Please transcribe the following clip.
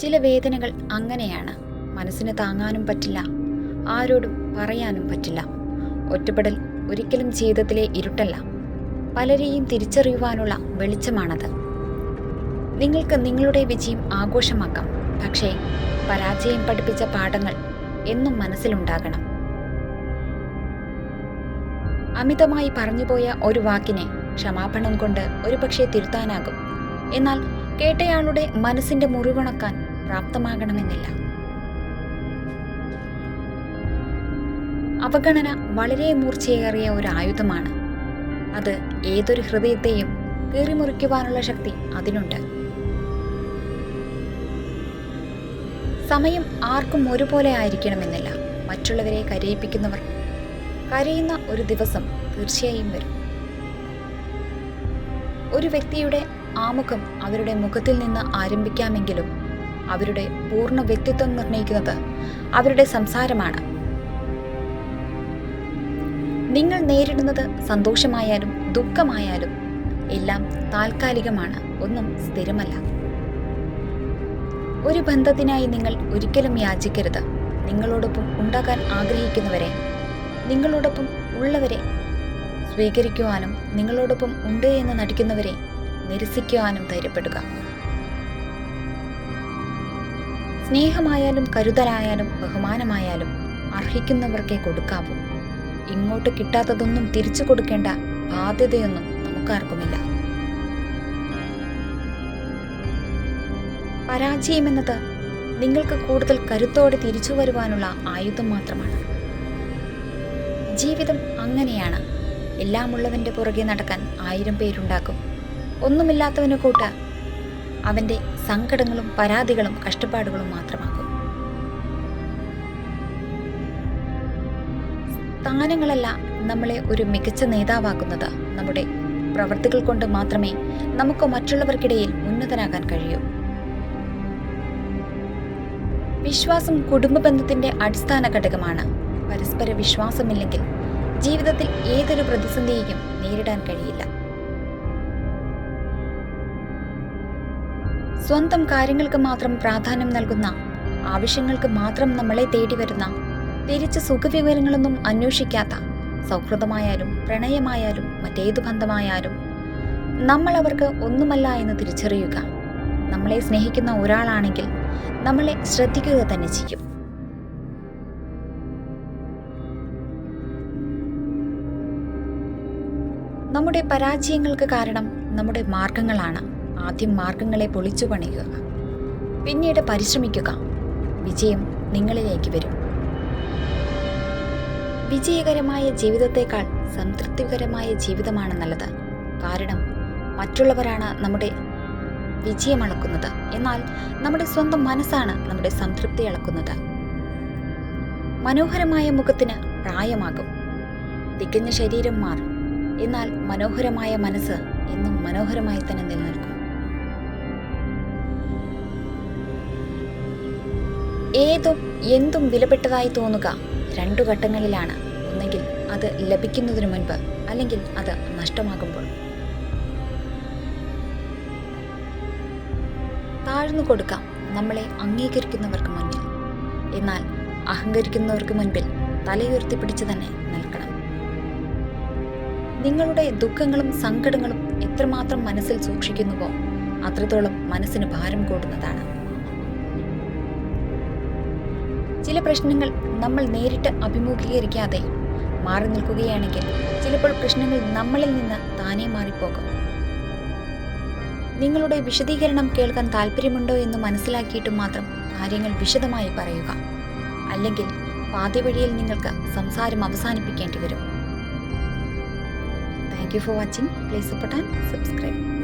ചില വേദനകൾ അങ്ങനെയാണ്. മനസ്സിന് താങ്ങാനും പറ്റില്ല. ആരോടും പറയാനും പറ്റില്ല. ഒറ്റപ്പെടൽ ഒരിക്കലും ജീവിതത്തിലെ ഇരുട്ടല്ല. പലരെയും തിരിച്ചറിയുവാനുള്ള വെളിച്ചമാണത്. നിങ്ങൾക്ക് നിങ്ങളുടെ വിജയം ആഘോഷമാക്കാം. പക്ഷേ പരാജയം പഠിപ്പിച്ച പാഠങ്ങൾ എന്നും മനസ്സിലുണ്ടാകണം. അമിതമായി പറഞ്ഞുപോയ ഒരു വാക്കിനെ ക്ഷമാപണം കൊണ്ട് ഒരുപക്ഷെ തിരുത്താനാകും. എന്നാൽ കേട്ടയാളുടെ മനസ്സിന്റെ മുറിവുണക്കാൻ പ്രാപ്തമാകണമെന്നില്ല. അവഗണന വളരെ മൂർച്ചയേറിയ ഒരു ആയുധമാണ്. അത് ഏതൊരു ഹൃദയത്തെയും കീറിമുറിക്കുവാനുള്ള ശക്തി അതിനുണ്ട്. സമയം ആർക്കും ഒരുപോലെ ആയിരിക്കണമെന്നില്ല. മറ്റുള്ളവരെ കരയിപ്പിക്കുന്നവർ കരയുന്ന ഒരു ദിവസം തീർച്ചയായും വരും. ഒരു വ്യക്തിയുടെ ആമുഖം അവരുടെ മുഖത്തിൽ നിന്ന് ആരംഭിക്കാമെങ്കിലും അവരുടെ പൂർണ വ്യക്തിത്വം നിർണയിക്കുന്നത് അവരുടെ സംസാരമാണ്. നിങ്ങൾ നേരിടുന്നത് സന്തോഷമായാലും ദുഃഖമായാലും എല്ലാം താൽക്കാലികമാണ് ഒന്നും സ്ഥിരമല്ല. ഒരു ബന്ധത്തിനായി നിങ്ങൾ ഒരിക്കലും യാചിക്കരുത്. നിങ്ങളോടൊപ്പം ഉണ്ടാകാൻ ആഗ്രഹിക്കുന്നവരെ നിങ്ങളോടൊപ്പം ഉള്ളവരെ സ്വീകരിക്കുവാനും നിങ്ങളോടൊപ്പം ഉണ്ട് എന്ന് നടിക്കുന്നവരെ നിരസിക്കുവാനും ധൈര്യപ്പെടുക. സ്നേഹമായാലും കരുതലായാലും ബഹുമാനമായാലും അർഹിക്കുന്നവർക്കേ കൊടുക്കാവൂ. ഇങ്ങോട്ട് കിട്ടാത്തതൊന്നും തിരിച്ചു കൊടുക്കേണ്ട ബാധ്യതയൊന്നും നമുക്കാർക്കുമില്ല. പരാജയമെന്നത് നിങ്ങൾക്ക് കൂടുതൽ കരുത്തോടെ തിരിച്ചു വരുവാനുള്ള ആയുധം മാത്രമാണ്. ജീവിതം അങ്ങനെയാണ്. എല്ലാമുള്ളവന്റെ പുറകെ നടക്കാൻ ആയിരം പേരുണ്ടാക്കും. ഒന്നുമില്ലാത്തവന് കൂട്ട് അവന്റെ സങ്കടങ്ങളും പരാതികളും കഷ്ടപ്പാടുകളും മാത്രമാകും സ്ഥാനങ്ങളല്ല നമ്മളെ ഒരു മികച്ച നേതാവാക്കുന്നത്. നമ്മുടെ പ്രവൃത്തികൾ കൊണ്ട് മാത്രമേ നമുക്ക് മറ്റുള്ളവർക്കിടയിൽ ഉന്നതനാകാൻ കഴിയൂ. വിശ്വാസം കുടുംബ ബന്ധത്തിന്റെ അടിസ്ഥാന ഘടകമാണ്. പരസ്പര വിശ്വാസമില്ലെങ്കിൽ ജീവിതത്തിൽ ഏതൊരു പ്രതിസന്ധിയെയും നേരിടാൻ കഴിയില്ല. സ്വന്തം കാര്യങ്ങൾക്ക് മാത്രം പ്രാധാന്യം നൽകുന്ന ആവശ്യങ്ങൾക്ക് മാത്രം നമ്മളെ തേടി വരുന്ന തിരിച്ച് സുഖവിവരങ്ങളൊന്നും അന്വേഷിക്കാത്ത സൗഹൃദമായാലും പ്രണയമായാലും മറ്റേതു ബന്ധമായാലും നമ്മൾ അവർക്ക് ഒന്നുമല്ല എന്ന് തിരിച്ചറിയുക. നമ്മളെ സ്നേഹിക്കുന്ന ഒരാളാണെങ്കിൽ നമ്മളെ ശ്രദ്ധിക്കുക തന്നെ ചെയ്യും. നമ്മുടെ പരാജയങ്ങൾക്ക് കാരണം നമ്മുടെ മാർഗങ്ങളാണ്. ആദ്യം മാർഗങ്ങളെ പൊളിച്ചു പണിയുക. പിന്നീട് പരിശ്രമിക്കുക. വിജയം നിങ്ങളിലേക്ക് വരും. വിജയകരമായ ജീവിതത്തേക്കാൾ സംതൃപ്തികരമായ ജീവിതമാണ് നല്ലത്. കാരണം മറ്റുള്ളവരാണ് നമ്മുടെ വിജയം അളക്കുന്നത്. എന്നാൽ നമ്മുടെ സ്വന്തം മനസ്സാണ് നമ്മുടെ സംതൃപ്തി അളക്കുന്നത്. മനോഹരമായ മുഖത്തിന് പ്രായമാകും. തികഞ്ഞ ശരീരം മാറും. എന്നാൽ മനോഹരമായ മനസ്സ് എന്നും മനോഹരമായി തന്നെ നിലനിൽക്കും. ഏതും എന്തും വിലപ്പെട്ടതായി തോന്നുക. രണ്ടു ഘട്ടങ്ങളിലാണ്. ഒന്നെങ്കിൽ അത് ലഭിക്കുന്നതിന് മുൻപ് അല്ലെങ്കിൽ അത് നഷ്ടമാകുമ്പോൾ. താഴ്ന്നു കൊടുക്കാം. നമ്മളെ അംഗീകരിക്കുന്നവർക്ക് മുന്നിൽ. എന്നാൽ അഹങ്കരിക്കുന്നവർക്ക് മുൻപിൽ തലയുയർത്തി പിടിച്ചു തന്നെ നിൽക്കണം. നിങ്ങളുടെ ദുഃഖങ്ങളും സങ്കടങ്ങളും എത്രമാത്രം മനസ്സിൽ സൂക്ഷിക്കുന്നുവോ അത്രത്തോളം മനസ്സിന് ഭാരം കൂടുന്നതാണ്. ചില പ്രശ്നങ്ങൾ നമ്മൾ നേരിട്ട് അഭിമുഖീകരിക്കാതെ മാറി നിൽക്കുകയാണെങ്കിൽ ചിലപ്പോൾ പ്രശ്നങ്ങൾ നമ്മളിൽ നിന്ന് താനേ മാറിപ്പോകും. നിങ്ങളുടെ വിശദീകരണം കേൾക്കാൻ താല്പര്യമുണ്ടോ എന്ന് മനസ്സിലാക്കിയിട്ട് മാത്രം കാര്യങ്ങൾ വിശദമായി പറയുക. അല്ലെങ്കിൽ പാതിവഴിയിൽ നിങ്ങൾക്ക് സംസാരം അവസാനിപ്പിക്കേണ്ടി വരും. Thank you for watching please support and subscribe